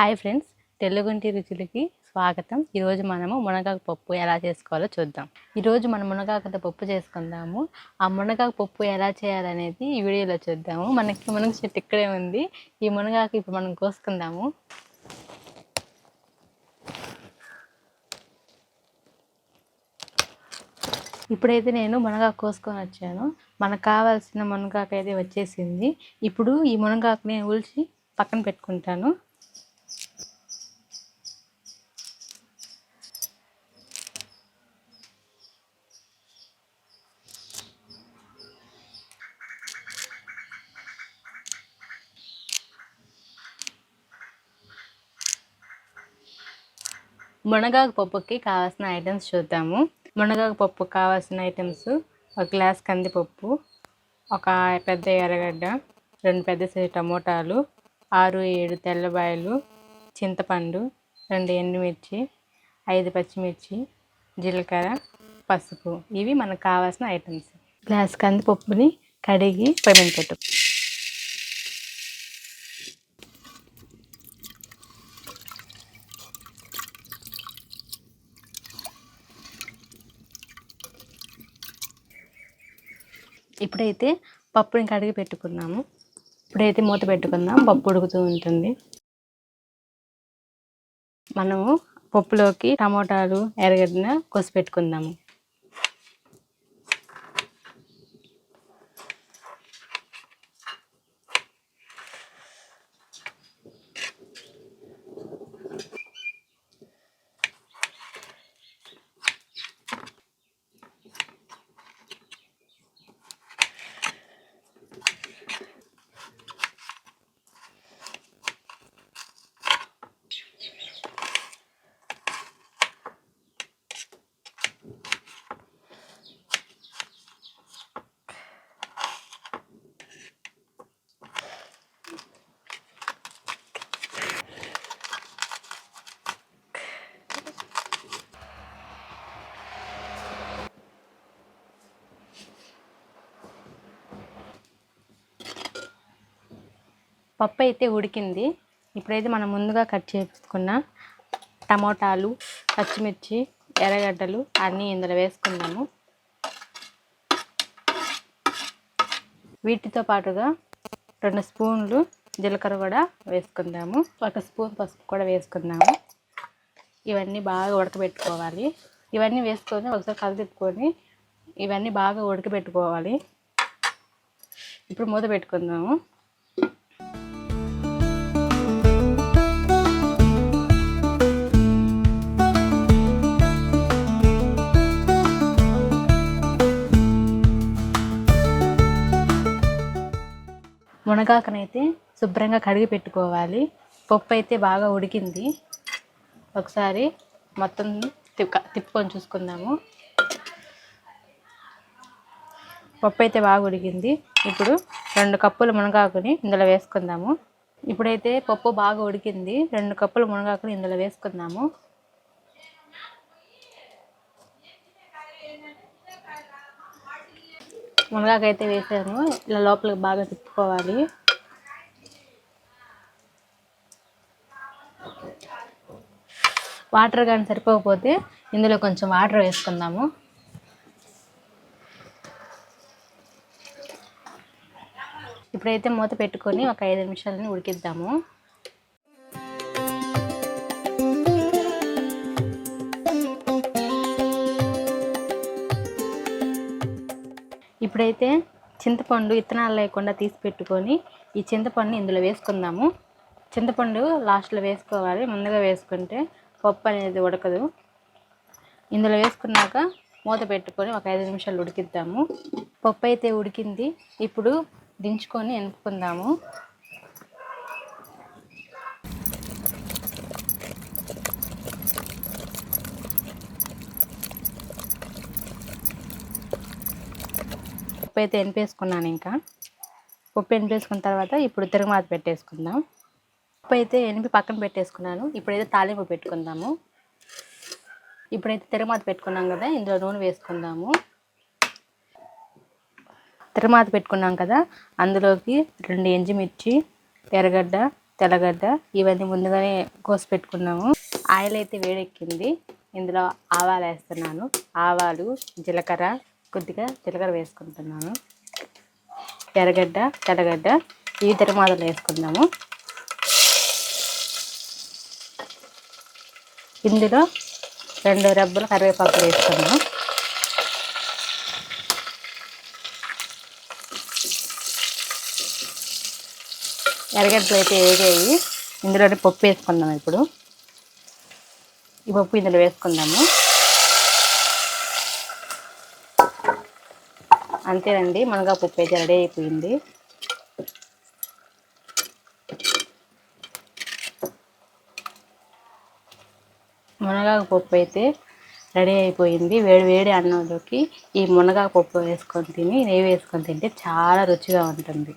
Hi friends తెలుగుంటి రుచులకి స్వాగతం. ఈరోజు మనము మునగాకు పప్పు ఎలా చేసుకోవాలో చూద్దాం. ఈరోజు మనం మునగాకుతో పప్పు చేసుకుందాము. ఆ మునగాకు పప్పు ఎలా చేయాలనేది ఈ వీడియోలో చూద్దాము. మనకి మునగ చెట్టు ఇక్కడే ఉంది. ఈ మునగాకు ఇప్పుడు మనం కోసుకుందాము. ఇప్పుడైతే నేను మునగాకు కోసుకొని వచ్చాను. మనకు కావాల్సిన మునగాకు అయితే వచ్చేసింది. ఇప్పుడు ఈ మునగాకుని ఉల్చి పక్కన పెట్టుకుంటాను. మునగాకు పప్పుకి కావాల్సిన ఐటమ్స్ చూద్దాము. మునగాకు పప్పు కావాల్సిన ఐటమ్స్ ఒక గ్లాస్ కందిపప్పు ఒక పెద్ద ఎర్రగడ్డ రెండు పెద్ద సైజు టమోటాలు ఆరు ఏడు తెల్లబాయలు చింతపండు రెండు ఎండుమిర్చి ఐదు పచ్చిమిర్చి జీలకర్ర పసుపు. ఇవి మనకు కావాల్సిన ఐటమ్స్ గ్లాస్ కందిపప్పుని కడిగి పమిన పెట్టు. ఇప్పుడైతే పప్పుని కడిగి పెట్టుకున్నాము. ఇప్పుడైతే మూత పెట్టుకుందాం. పప్పు ఉడుకుతూ ఉంటుంది. మనము పప్పులోకి టమోటాలు ఎర్రగడ్డన కోసి పెట్టుకుందాము. పప్పు అయితే ఉడికింది. ఇప్పుడైతే మనం ముందుగా కట్ చేసుకున్న టమోటాలు పచ్చిమిర్చి ఎర్రగడ్డలు అన్నీ ఇందులో వేసుకుందాము. వీటితో పాటుగా రెండు స్పూన్లు జీలకర్ర కూడా వేసుకుందాము. ఒక స్పూన్ పసుపు కూడా వేసుకుందాము. ఇవన్నీ బాగా ఉడకబెట్టుకోవాలి. ఇవన్నీ వేసుకొని ఒకసారి కలిపెట్టుకొని ఇవన్నీ బాగా ఉడకబెట్టుకోవాలి. ఇప్పుడు మూత పెట్టుకుందాము. మునగాకనైతే శుభ్రంగా కడిగి పెట్టుకోవాలి. పప్పు అయితే బాగా ఉడికింది. ఒకసారి మొత్తం తిప్ప తిప్పుకొని చూసుకుందాము. పప్పు అయితే బాగా ఉడికింది. ఇప్పుడు రెండు కప్పులు మునగాకుని ఇందులో వేసుకుందాము. ఇప్పుడైతే పప్పు బాగా ఉడికింది. రెండు కప్పులు మునగాకుని ఇందులో వేసుకుందాము. మునగాకైతే వేసాను. ఇలా లోపలికి బాగా తిప్పుకోవాలి. వాటర్ కానీ సరిపోకపోతే ఇందులో కొంచెం వాటర్ వేసుకుందాము. ఇప్పుడైతే మూత పెట్టుకొని ఒక ఐదు నిమిషాలని ఉడికిద్దాము. ఇప్పుడైతే చింతపండు ఇత్తనాలు లేకుండా తీసి పెట్టుకొని ఈ చింతపండుని ఇందులో వేసుకుందాము. చింతపండు లాస్ట్లో వేసుకోవాలి. ముందుగా వేసుకుంటే పప్పు అనేది ఉడకదు. ఇందులో వేసుకున్నాక మూత పెట్టుకొని ఒక ఐదు నిమిషాలు ఉడికిద్దాము. పప్పు అయితే ఉడికింది. ఇప్పుడు దించుకొని ఎనుపుకుందాము పప్పు అయితే ఎనిపేసుకున్నాను ఇంకా. పప్పు ఎనిపేసుకున్న తర్వాత ఇప్పుడు తిరగమాత పెట్టేసుకుందాం. పప్పు అయితే ఎనిపి పక్కన పెట్టేసుకున్నాను. ఇప్పుడైతే తాలింపు పెట్టుకుందాము. ఇప్పుడైతే తిరగమాత పెట్టుకున్నాం కదా ఇందులో నూనె వేసుకుందాము. తిరుమాత పెట్టుకున్నాం కదా అందులోకి రెండు ఎంజిమిర్చి ఎర్రగడ్డ తెల్లగడ్డ ఇవన్నీ ముందుగానే కోసి పెట్టుకున్నాము. ఆయిల్ అయితే వేడెక్కింది. ఇందులో ఆవాలు వేస్తున్నాను. ఆవాలు జీలకర్ర కొద్దిగా జీలకర్ర వేసుకుంటున్నాను. ఎర్రగడ్డ తెల్లగడ్డ ఈ తిరమాదలు వేసుకుందాము. ఇందులో రెండు రెబ్బలు కరివేపాకు వేసుకున్నాము ఎర్రగడ్డలు అయితే వేగాయి. ఇందులోనే పప్పు వేసుకుందాం ఇప్పుడు. ఈ పప్పు ఇందులో వేసుకుందాము. అంతేనండి మనగా పప్పు అయితే రెడీ అయిపోయింది. మునగాకు పప్పు అయితే రెడీ అయిపోయింది. వేడి వేడి అన్నంలోకి ఈ మునగాకు పప్పు వేసుకొని తిని నెయ్యి వేసుకొని తింటే చాలా రుచిగా ఉంటుంది.